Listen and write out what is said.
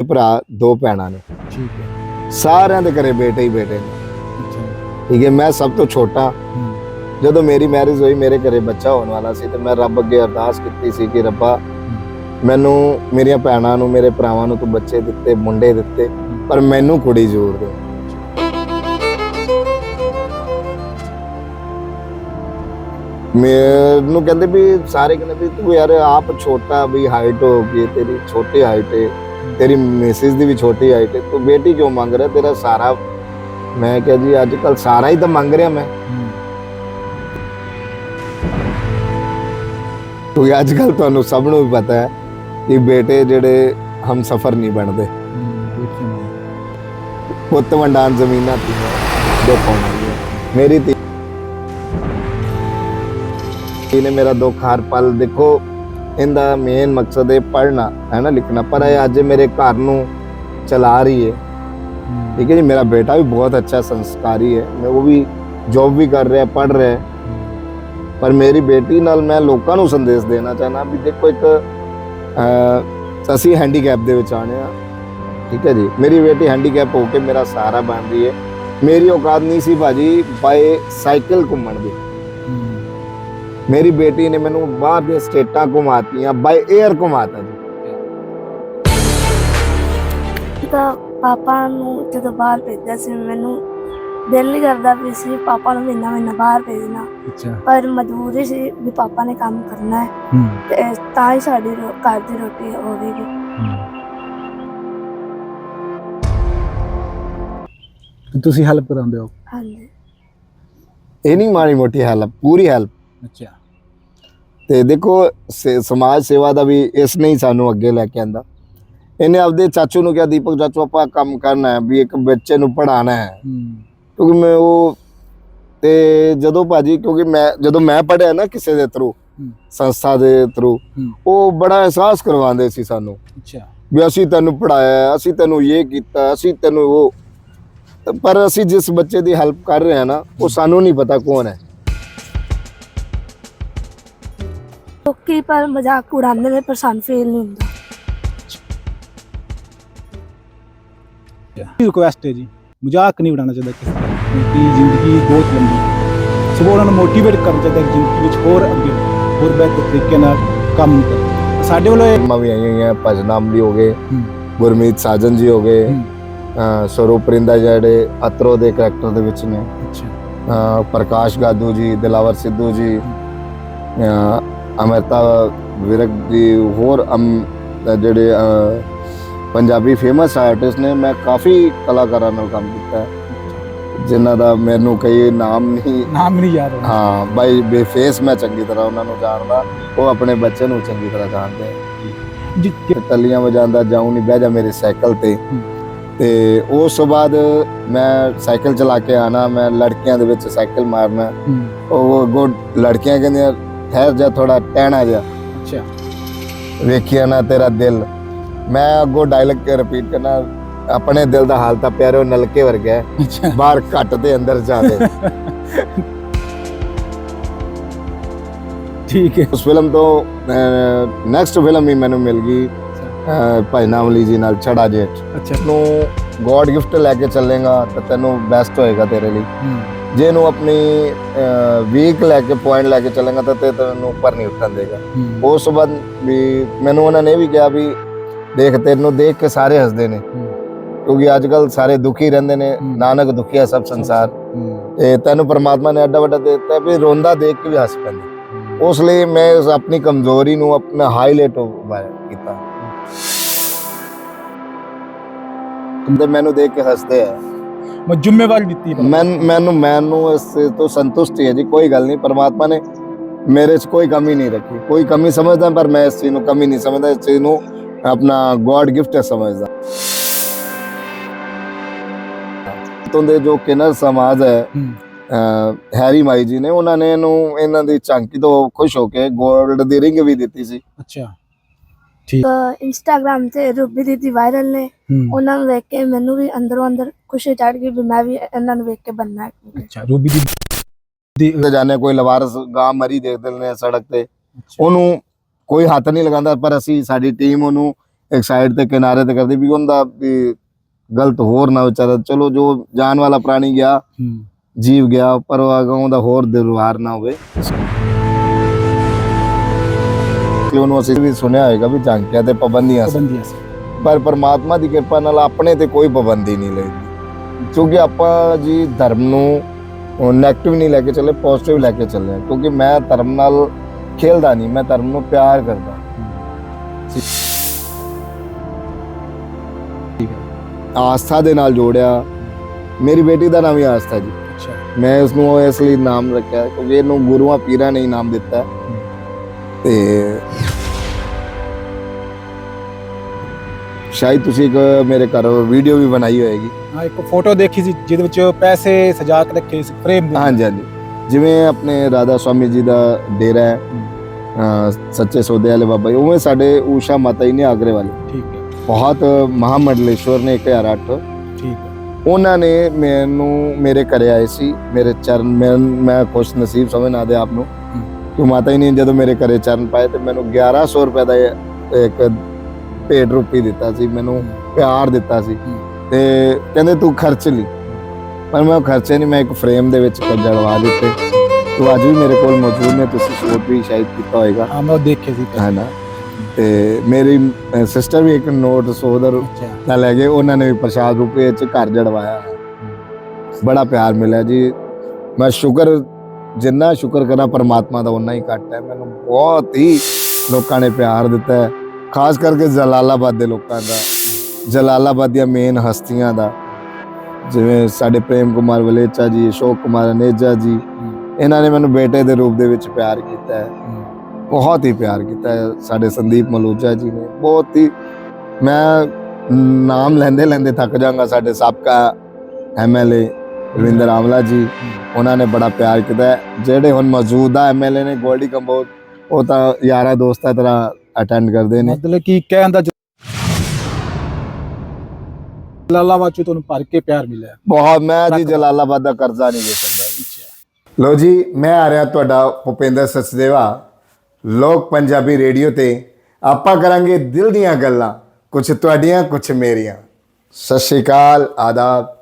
ਭਰਾ ਦੋ ਭੈਣਾਂ ਨੇ। ਠੀਕ ਹੈ। ਸਾਰਿਆਂ ਦੇ ਘਰੇ ਬੇਟੇ ਹੀ ਬੇਟੇ ਨੇ। ਠੀਕ ਹੈ ਮੈਂ ਸਭ ਤੋਂ ਛੋਟਾ। ਜਦੋਂ ਮੇਰੀ ਮੈਰਿਜ ਹੋਈ ਮੇਰੇ ਘਰੇ ਬੱਚਾ ਹੋਣ ਵਾਲਾ ਸੀ ਤੇ ਮੈਂ ਰੱਬ ਅੱਗੇ ਅਰਦਾਸ ਕੀਤੀ ਸੀ ਕਿ ਰੱਬਾ ਮੈਨੂੰ ਮੇਰੀਆਂ ਭੈਣਾਂ ਨੂੰ ਮੇਰੇ ਭਰਾਵਾਂ ਨੂੰ ਤੂੰ ਬੱਚੇ ਦਿੱਤੇ ਮੁੰਡੇ ਦਿੱਤੇ ਪਰ ਮੈਨੂੰ ਕੁੜੀ ਜ਼ਰੂਰ ਦੇ। ਮੈਨੂੰ ਕਹਿੰਦੇ ਵੀ ਸਾਰੇ ਕਹਿੰਦੇ ਵੀ ਤੂੰ ਯਾਰ ਆਪ ਛੋਟਾ ਵੀ ਹਾਈਟ ਹੋ ਗਈ ਤੇਰੀ ਛੋਟੀ ਹਾਈਟ ਹੈ। ਤੇਰੀ ਮਿਸਿਸ ਦੀ ਵੀ ਛੋਟੀ ਹਾਈਟ ਹੈ ਤੂੰ ਬੇਟੀ ਕਿਉਂ ਮੰਗ ਰਿਹਾ? ਤੇਰਾ ਸਾਰਾ ਮੈਂ ਕਿਹਾ ਜੀ, ਅੱਜ ਕੱਲ ਸਾਰਾ ਹੀ ਤਾਂ ਮੰਗ ਰਿਹਾ ਮੈਂ। ਹੂੰ ਅੱਜ ਕੱਲ ਤੁਹਾਨੂੰ ਸਭ ਨੂੰ ਵੀ ਪਤਾ ਹੈ ਕਿ ਬੇਟੇ ਜਿਹੜੇ ਹਮ ਸਫਰ ਨਹੀਂ ਬਣਦੇ। ਪੁੱਤ ਵੰਡਾਨ ਜ਼ਮੀਨਾਂ ਤੇ ਦੋ ਮੇਰੀ ਧੀ ਧੀ ਨੇ ਮੇਰਾ ਦੁੱਖ ਹਰ ਪਲ ਦੇਖੋ। ਇਹਦਾ ਮੇਨ ਮਕਸਦ ਹੈ ਪੜ੍ਹਨਾ ਹੈ ਨਾ ਲਿਖਣਾ। ਪਰ ਇਹ ਅੱਜ ਮੇਰੇ ਘਰ ਨੂੰ ਚਲਾ ਰਹੀ ਹੈ। ਠੀਕ ਹੈ ਜੀ ਮੇਰਾ ਬੇਟਾ ਵੀ ਬਹੁਤ ਅੱਛਾ ਸੰਸਕਾਰੀ ਹੈ ਮੈਂ ਉਹ ਵੀ ਜੌਬ ਵੀ ਕਰ ਰਿਹਾ ਪੜ੍ਹ ਰਿਹਾ। ਪਰ ਮੇਰੀ ਬੇਟੀ ਨਾਲ ਮੈਂ ਲੋਕਾਂ ਨੂੰ ਸੰਦੇਸ਼ ਦੇਣਾ ਚਾਹਨਾ ਵੀ ਦੇਖੋ ਇੱਕ ਅਸੀਂ ਹੈਂਡੀਕੈਪ ਦੇ ਵਿੱਚ ਆਣੇ ਆ। ਠੀਕ ਹੈ ਜੀ ਮੇਰੀ ਬੇਟੀ ਹੈਂਡੀਕੈਪ ਹੋ ਕੇ ਮੇਰਾ ਸਹਾਰਾ ਬਣ ਰਹੀ ਹੈ ਮੇਰੀ ਔਕਾਤ ਨਹੀਂ ਸੀ ਭਾਜੀ ਬਾਏ ਸਾਈਕਲ ਘੁੰਮਣ ਦੀ। ਮੇਰੀ ਬੇਟੀ ਨੇ ਮੈਨੂੰ ਬਾਹਰ ਦੀਆਂ ਸਟੇਟਾਂ ਘੁਮਾਤੀਆਂ ਬਾਏ 에ਅਰ ਘੁਮਾਤਾ ਜੀ। ਤਾਂ ਪਾਪਾ ਨੂੰ ਜਦੋਂ ਬਾਹਰ ਭੇਜਿਆ ਸੀ ਮੈਨੂੰ ਦਿਲ ਨਹੀਂ ਕਰਦਾ ਵੀ ਸੀ ਪਾਪਾ ਨੂੰ ਮਹੀਨਾ ਮਹੀਨਾ ਬਾਹਰ ਭੇਜਣਾ। ਅੱਛਾ। ਪਰ ਮਜਬੂਰੀ ਸੀ ਵੀ ਪਾਪਾ ਨੇ ਕੰਮ ਕਰਨਾ ਹੈ। ਹੂੰ। ਤੇ ਤਾਂ ਹੀ ਸਾਡੀ ਰੋ- ਘਰ ਦੀ ਰੋਟੀ ਹੋਵੇਗੀ ਤੇ ਤੁਸੀਂ ਹੈਲਪ ਕਰਾਉਂਦੇ ਹੋ? ਹਾਂਜੀ। ਇਹ ਨਹੀਂ ਮਾੜੀ ਮੋਟੀ ਹੈਲਪ ਪੂਰੀ ਹੈਲਪ ਅੱਛਾ। ਤੇ ਦੇਖੋ ਸਮਾਜ ਸੇਵਾ ਦਾ ਵੀ ਇਸ ਨੇ ਹੀ ਸਾਨੂੰ ਅੱਗੇ ਲੈ ਕੇ ਆਂਦਾ। ਇਹਨੇ ਆਪਦੇ ਚਾਚੂ ਨੂੰ ਕਿਹਾ ਦੀਪਕ ਚਾਚੂ ਆਪਾਂ ਕੰਮ ਕਰਨਾ ਹੈ ਵੀ ਇੱਕ ਬੱਚੇ ਨੂੰ ਪੜਾਉਣਾ ਹੈ। ਕਿਉਂਕਿ ਮੈਂ ਉਹ ਤੇ ਜਦੋਂ ਭਾਜੀ ਕਿਉਂਕਿ ਮੈਂ ਜਦੋਂ ਮੈਂ ਪੜਿਆ ਨਾ ਕਿਸੇ ਦੇ ਥਰੂ। ਸੰਸਥਾ ਦੇ ਥਰੂ ਉਹ ਬੜਾ ਅਹਿਸਾਸ ਕਰਵਾਉਂਦੇ ਸੀ ਸਾਨੂੰ। ਅੱਛਾ। ਵੀ ਅਸੀਂ ਤੈਨੂੰ ਪੜਾਇਆ ਅਸੀਂ ਤੈਨੂੰ ਇਹ ਕੀਤਾ ਅਸੀਂ ਤੈਨੂੰ ਉਹ ਪਰ ਅਸੀਂ ਜਿਸ ਬੱਚੇ ਦੀ ਹੈਲਪ ਕਰ ਰਹੇ ਹਾਂ ਨਾ ਉਹ ਸਾਨੂੰ ਨਹੀਂ ਪਤਾ ਕੌਣ ਹੈ। ਲੋਕੀ ਪਰ ਮਜ਼ਾਕ ਉਡਾਉਂਦੇ ਨੇ ਪਰ ਸਾਨੂੰ ਫੀਲ ਨਹੀਂ ਹੁੰਦਾ। ਰਿਕੁਐਸਟ ਹੈ ਜੀ? ਮਜ਼ਾਕ ਨਹੀਂ ਉਡਾਉਣਾ ਚਾਹੀਦਾ ਕਿਸੇ ਦਾ। ਕਿਉਂਕਿ ਜ਼ਿੰਦਗੀ ਬਹੁਤ ਲੰਬੀ ਹੈ। ਸਗੋਂ ਉਹਨਾਂ ਨੂੰ ਮੋਟੀਵੇਟ ਕਰਨਾ ਚਾਹੀਦਾ ਕਿ ਜ਼ਿੰਦਗੀ ਵਿੱਚ ਹੋਰ ਅੱਗੇ ਹੋਰ ਬਿਹਤਰ ਤਰੀਕੇ ਨਾਲ ਕੰਮ ਕਰੋ। ਸਾਡੇ ਵੱਲੋਂ ਇਹ ਫਿਲਮਾਂ ਵੀ ਆਈਆਂ ਹੋਈਆਂ ਭਜਨਾਮ ਵੀ ਹੋ ਗਏ ਗੁਰਮੀਤ ਸਾਜਨ ਜੀ ਹੋ ਗਏ ਸਰੂਪ ਪਰਿੰਦਾ ਜਿਹੜੇ ਅਤਰੋ ਦੇ ਕਰੈਕਟਰ ਦੇ ਵਿੱਚ ਨੇ। ਅੱਛਾ। ਪ੍ਰਕਾਸ਼ ਗਾਦੂ ਜੀ ਦਿਲਾਵਰ ਸਿੱਧੂ ਜੀ ਅਮਰਤਾ ਵਿਰਕ ਜੀ ਹੋਰ ਅਮ- ਜਿਹੜੇ ਪੰਜਾਬੀ ਫੇਮਸ ਆਰਟਿਸਟ ਨੇ ਮੈਂ ਕਾਫੀ ਕਲਾਕਾਰਾਂ ਨਾਲ ਕੰਮ ਕੀਤਾ ਹੈ ਜਿਨ੍ਹਾਂ ਦਾ ਮੈਨੂੰ ਕਈ ਨਾਮ ਨਹੀਂ ਨਾਮ ਨਹੀਂ ਯਾਦ ਹਾਂ ਬਾਈ ਬੇਫੇਸ ਮੈਂ ਚੰਗੀ ਤਰ੍ਹਾਂ ਉਹਨਾਂ ਨੂੰ ਜਾਣਦਾ ਉਹ ਆਪਣੇ ਬੱਚੇ ਨੂੰ ਚੰਗੀ ਤਰ੍ਹਾਂ ਜਾਣਦੇ ਆ। ਜੀ ਤੇ ਤਲੀਆਂ ਵਜਾਉਂਦਾ ਜਾਉਂ ਨਹੀਂ ਬਹਿ ਜਾ ਮੇਰੇ ਸਾਈਕਲ ਤੇ। ਤੇ ਉਸ ਤੋਂ ਬਾਅਦ ਮੈਂ ਸਾਈਕਲ ਚਲਾ ਕੇ ਆਣਾ ਮੈਂ ਲੜਕੀਆਂ ਦੇ ਵਿੱਚ ਸਾਈਕਲ ਮਾਰਨਾ। ਉਹ ਅੱਗੋਂ ਲੜਕੀਆਂ ਕਹਿੰਦੀਆਂ ਠਹਿਰ ਜਾ ਥੋੜਾ ਟਹਿਣਾ ਜਾ ਅੱਛਾ। ਵੇਖਿਆ ਨਾ ਤੇਰਾ ਦਿਲ। ਮੈਂ ਅੱਗੋਂ ਡਾਇਲੌਗ ਕੇ ਰਿਪੀਟ ਕਰਨਾ? ਆਪਣੇ ਦਿਲ ਦਾ ਹਾਲ ਤਾਂ ਪਿਆਰੋ ਨਲਕੇ ਵਰਗਾ ਹੈ। ਬਾਹਰ ਘੱਟ ਤੇ ਅੰਦਰ ਜਾਦੇ ਠੀਕ ਹੈ। ਉਸ ਫਿਲਮ ਤੋਂ ਨੈਕਸਟ ਫਿਲਮ ਹੀ ਮੈਨੂੰ ਮਿਲ ਗਈ। ਭਾਈ ਨਾਮਲੀ ਜੀ ਨਾਲ ਛੜਾ ਜੇਠ। ਅੱਛਾ। ਨੂੰ ਗੋਡ ਗਿਫਟ ਲੈ ਕੇ ਚੱਲੇਗਾ ਤਾਂ ਤੈਨੂੰ ਬੈਸਟ ਹੋਏਗਾ ਤੇਰੇ ਲਈ। ਹੂੰ, ਜੇ ਨੂੰ ਆਪਣੀ ਵੀਕ ਲੈ ਕੇ ਪੁਆਇੰਟ ਲੈ ਕੇ ਚੱਲੇਗਾ ਤਾਂ ਤੇ ਤੈਨੂੰ ਉੱਪਰ ਨਹੀਂ ਉੱਠਣ ਦੇਗਾ। ਉਸ ਤੋਂ ਬਾਅਦ ਵੀ ਮੈਨੂੰ ਉਹਨਾਂ ਨੇ ਵੀ ਕਿਹਾ ਵੀ ਦੇਖ ਤੈਨੂੰ ਦੇਖ ਕੇ ਸਾਰੇ ਹੱਸਦੇ ਨੇ। ਕਿਉਂਕਿ ਅੱਜ ਕੱਲ ਸਾਰੇ ਦੁਖੀ ਰਹਿੰਦੇ ਨੇ। ਨਾਨਕ ਦੁਖੀਆ ਸਭ ਸੰਸਾਰ। ਤੇ ਤੈਨੂੰ ਪਰਮਾਤਮਾ ਨੇ ਐਡਾ ਵੱਡਾ ਦਿੱਤਾ ਵੀ ਰੋਂਦਾ ਦੇਖ ਕੇ ਵੀ ਹੱਸ ਪੈਂਦਾ। ਉਸ ਲਈ ਮੈਂ ਆਪਣੀ ਕਮਜ਼ੋਰੀ ਨੂੰ ਆਪਣਾ ਹਾਈਲਾਈਟ ਕੀਤਾ। ਤੇ ਮੈਨੂੰ ਦੇਖ ਕੇ ਹੱਸਦੇ ਆ। ਮੈਂ ਜ਼ਿੰਮੇਵਾਰੀ ਦਿੱਤੀ ਹੈ ਮੈਂ ਮੈਨੂੰ ਮੈਨੂੰ ਇਸ ਤੋਂ ਸੰਤੁਸ਼ਟੀ ਹੈ ਜੀ ਕੋਈ ਗੱਲ ਨਹੀਂ ਪਰਮਾਤਮਾ ਨੇ ਮੇਰੇ 'ਚ ਕੋਈ ਕਮੀ ਨਹੀਂ ਰੱਖੀ। ਕੋਈ ਕਮੀ ਸਮਝਦਾ ਪਰ ਮੈਂ ਇਸ ਚੀਜ਼ ਨੂੰ ਕਮੀ ਨਹੀਂ ਸਮਝਦਾ ਇਸ ਚੀਜ਼ ਨੂੰ ਆਪਣਾ ਗੋਡ ਗਿਫਟ ਸਮਝਦਾ। ਤੋਂ ਦੇ ਜੋ ਕਿਨਰ ਸਮਾਜ ਹੈ ਹੂੰ, ਹੈਰੀ ਮਾਈ ਜੀ ਨੇ ਉਹਨਾਂ ਨੇ ਇਹਨੂੰ ਇਹਨਾਂ ਦੀ ਝਾਂਕੀ ਤੋਂ ਖੁਸ਼ ਹੋ ਕੇ 골ਡ ਦੀ ਰਿੰਗ ਵੀ ਦਿੱਤੀ ਸੀ। ਅੱਛਾ। ਇੰਸਟਾਗ੍ਰam ਤੇ ਰੂਬੀ ਦੀਦੀ ਵਾਇਰਲ ਨੇ। ਹੂੰ, ਉਹਨਾਂ ਨੂੰ ਵੇਖ ਕੇ ਮੈਨੂੰ ਵੀ ਅੰਦਰੋਂ ਅੰਦਰ ਖੁਸ਼ੀ ਚੜ ਗਈ ਵੀ ਮੈਂ ਵੀ ਇਹਨਾਂ ਨੂੰ ਵੇਖ ਕੇ ਬੰਨਾ। ਹੈ ਅੱਛਾ ਰੂਬੀ ਦੀ ਦੀ ਤੇ ਜਾਣੇ ਕੋਈ ਲਵਾਰਸ ਗਾਂ ਮਰੀ ਦੇਖਦੇ ਨੇ ਸੜਕ ਤੇ। ਉਹਨੂੰ ਕੋਈ ਹੱਥ ਨਹੀਂ ਲਗਾਉਂਦਾ ਪਰ ਅਸੀਂ ਸਾਡੀ ਟੀਮ ਉਹਨੂੰ ਇੱਕ ਸਾਈਡ ਤੇ ਕਿਨਾਰੇ ਤੇ ਕਰਦੀ ਵੀ ਉਹਦਾ ਵੀ ਗਲਤ ਹੋਰ ਨਾ ਵਿਚਾਰਾ। ਚਲੋ ਜੋ ਜਾਨ ਵਾਲਾ ਪ੍ਰਾਣੀ ਗਿਆ ਹੂੰ। ਜੀਵ ਗਿਆ ਪਰ ਉਹ ਅਗਾਉਂ ਦਾ ਹੋਰ ਦਿਲਵਾਰ ਨਾ ਹੋਵੇ। ਕਿ ਉਹਨੂੰ ਅਸੀਂ ਵੀ ਸੁਣਿਆ ਹੋਏਗਾ ਵੀ ਝਾਂਕਿਆਂ ਤੇ ਪਾਬੰਦੀਆਂ ਸੀ। ਪਾਬੰਦੀਆਂ ਸੀ। ਪਰ ਪਰਮਾਤਮਾ ਦੀ ਕਿਰਪਾ ਨਾਲ ਆਪਣੇ ਤੇ ਕੋਈ ਪਾਬੰਦੀ ਨਹੀਂ ਲੱਗਦੀ ਕਿਉਂਕਿ ਆਪਾਂ ਜੀ ਧਰਮ ਨੂੰ ਨੈਗੇਟਿਵ ਨਹੀਂ ਲੈ ਕੇ ਚੱਲੇ ਪੋਜ਼ਿਟਿਵ ਲੈ ਕੇ ਚੱਲੇ ਹਾਂ। ਕਿਉਂਕਿ ਮੈਂ ਧਰਮ ਨਾਲ ਖੇਲਦਾ ਨਹੀਂ ਮੈਂ ਧਰਮ ਨੂੰ ਪਿਆਰ ਕਰਦਾ। ਹੈ। ਆਸਥਾ ਦੇ ਨਾਲ ਜੋੜਿਆ। ਮੇਰੀ ਬੇਟੀ ਦਾ ਨਾਮ ਵੀ ਆਸਥਾ ਜੀ। ਅੱਛਾ। ਮੈਂ ਇਸ ਨੂੰ ਇਸ ਲਈ ਨਾਮ ਰੱਖਿਆ ਕਿਉਂਕਿ ਇਹਨੂੰ ਗੁਰੂਆਂ ਪੀਰਾਂ ਨੇ ਹੀ ਨਾਮ ਦਿੱਤਾ। ਹੈ। ਤੇ ਸ਼ਾਇਦ ਤੁਸੀਂ ਇੱਕ ਮੇਰੇ ਘਰ ਵੀਡੀਓ ਵੀ ਬਣਾਈ ਹੋਏਗੀ। ਹਾਂ ਇੱਕ ਫੋਟੋ ਦੇਖੀ ਸੀ ਜਿਹਦੇ ਵਿੱਚ ਪੈਸੇ ਸਜਾ ਕੇ ਰੱਖੇ ਸੀ ਫਰੇਮ ਦੇ। ਹਾਂਜੀ ਹਾਂਜੀ। ਜਿਵੇਂ ਆਪਣੇ ਰਾਧਾ ਸਵਾਮੀ ਜੀ ਦਾ ਡੇਰਾ ਹੈ ਸੱਚੇ ਸੌਦੇ ਵਾਲੇ ਬਾਬਾ ਜੀ ਉਵੇਂ ਸਾਡੇ ਊਸ਼ਾ ਮਾਤਾ ਜੀ ਨੇ ਆਗਰੇ ਵਾਲੇ। ਠੀਕ ਹੈ। ਬਹੁਤ ਮਹਾਮੰਡਲੇਸ਼ਵਰ ਨੇ 1008 ਠੀਕ ਹੈ। ਉਹਨਾਂ ਨੇ ਮੈਨੂੰ ਮੇਰੇ ਘਰੇ ਆਏ ਸੀ ਮੇਰੇ ਚਰਨ ਮੈਂ ਮੈਂ ਖੁਸ਼ ਨਸੀਬ ਸਮਝਣਾ ਦੇ ਆਪ ਨੂੰ। ਕਿ ਮਾਤਾ ਜੀ ਨੇ ਜਦੋਂ ਮੇਰੇ ਘਰੇ ਚਰਨ ਪਾਏ ਤੇ ਮੈਨੂੰ 1100 ਰੁਪਏ ਦਾ ਇੱਕ ਭੇਟ ਰੂਪੀ ਦਿੱਤਾ ਸੀ ਮੈਨੂੰ ਪਿਆਰ ਦਿੱਤਾ ਸੀ। ਤੇ ਕਹਿੰਦੇ ਤੂੰ ਖਰਚ ਲਈ। ਪਰ ਮੈਂ ਉਹ ਖਰਚੇ ਨਹੀਂ ਮੈਂ ਇੱਕ ਫਰੇਮ ਦੇ ਵਿੱਚ ਜੜਵਾ ਦਿੱਤੇ। ਤੂੰ ਅੱਜ ਵੀ ਮੇਰੇ ਕੋਲ ਮੌਜੂਦ ਨੇ ਤੁਸੀਂ ਸ਼ੂਟ ਵੀ ਸ਼ਾਇਦ ਕੀਤਾ ਹੋਏਗਾ। ਹਾਂ ਮੈਂ ਦੇਖੇ ਸੀ। ਹੈ ਨਾ? ਤੇ ਮੇਰੀ ਸਿਸਟਰ ਵੀ ਇੱਕ ਨੋਟ ਸੋਦਰ ਨਾਲ ਲੈ ਗਏ ਉਹਨਾਂ ਨੇ ਵੀ ਪ੍ਰਸ਼ਾਦ ਰੂਪੇ ਵਿੱਚ ਘਰ ਜੜਵਾਇਆ। ਬੜਾ ਪਿਆਰ ਮਿਲਿਆ ਜੀ। ਮੈਂ ਸ਼ੁਕਰ ਜਿੰਨਾ ਸ਼ੁਕਰ ਕਰਾਂ ਪਰਮਾਤਮਾ ਦਾ ਉਨਾ ਹੀ ਘੱਟ ਹੈ। ਮੈਨੂੰ ਬਹੁਤ ਹੀ ਲੋਕਾਂ ਨੇ ਪਿਆਰ ਦਿੱਤਾ ਹੈ। ਖਾਸ ਕਰਕੇ ਜਲਾਲਾਬਾਦ ਦੇ ਲੋਕਾਂ ਦਾ, ਜਲਾਲਾਬਾਦ ਦੀਆਂ ਮੇਨ ਹਸਤੀਆਂ ਦਾ, ਜਿਵੇਂ ਸਾਡੇ ਪ੍ਰੇਮ ਕੁਮਾਰ ਵਲੇਚਾ ਜੀ, ਅਸ਼ੋਕ ਕੁਮਾਰ ਅਨੇਜਾ ਜੀ, ਇਹਨਾਂ ਨੇ ਮੈਨੂੰ ਬੇਟੇ ਦੇ ਰੂਪ ਦੇ ਵਿੱਚ ਪਿਆਰ ਕੀਤਾ ਹੈ। ਬਹੁਤ ਹੀ ਪਿਆਰ ਕੀਤਾ ਹੈ ਸਾਡੇ ਸੰਦੀਪ ਮਲੂਜਾ ਜੀ ਨੇ। ਬਹੁਤ ਹੀ, ਮੈਂ ਨਾਮ ਲੈਂਦੇ ਲੈਂਦੇ ਥੱਕ ਜਾਵਾਂਗਾ ਸਾਡੇ ਸਾਬਕਾ ਐਮਐਲਏ ਰਵਿੰਦਰ ਆਮਲਾ ਜੀ। ਉਹਨਾਂ ਨੇ ਬੜਾ ਪਿਆਰ ਕੀਤਾ ਜਿਹੜੇ ਹੁਣ ਮੌਜੂਦਾ ਐਮਐਲਏ ਨੇ, ਗੋਲਡੀ ਕੰਬੋਜ, ਉਹ ਤਾਂ ਯਾਰਾ ਦੋਸਤਾਂ ਤਰ੍ਹਾਂ ਅਟੈਂਡ ਕਰਦੇ ਨੇ। ਮਤਲਬ ਕਿ ਕਹਿਣ ਦਾ ਲਾਲਾ ਬਾਚੂ ਤੁਹਾਨੂੰ ਭਰ ਕੇ ਪਿਆਰ ਮਿਲਿਆ। ਬਹੁਤ ਮੈਂ ਜੀ ਜਲਾਲਾਬਾਦ ਦਾ ਕਰਜ਼ਾ ਨਹੀਂ ਦੇ ਸਕਦਾ। ਲੋ ਜੀ ਮੈਂ ਆ ਰਿਹਾ ਤੁਹਾਡਾ ਭੁਪਿੰਦਰ ਸਚਦੇਵਾ ਲੋਕ ਪੰਜਾਬੀ ਰੇਡੀਓ ਤੇ। ਆਪਾਂ ਕਰਾਂਗੇ ਦਿਲ ਦੀਆਂ ਗੱਲਾਂ ਕੁਝ ਤੁਹਾਡੀਆਂ ਕੁਝ ਮੇਰੀਆਂ। ਸਤਿ ਸ਼੍ਰੀ ਅਕਾਲ ਆਦਾਬ।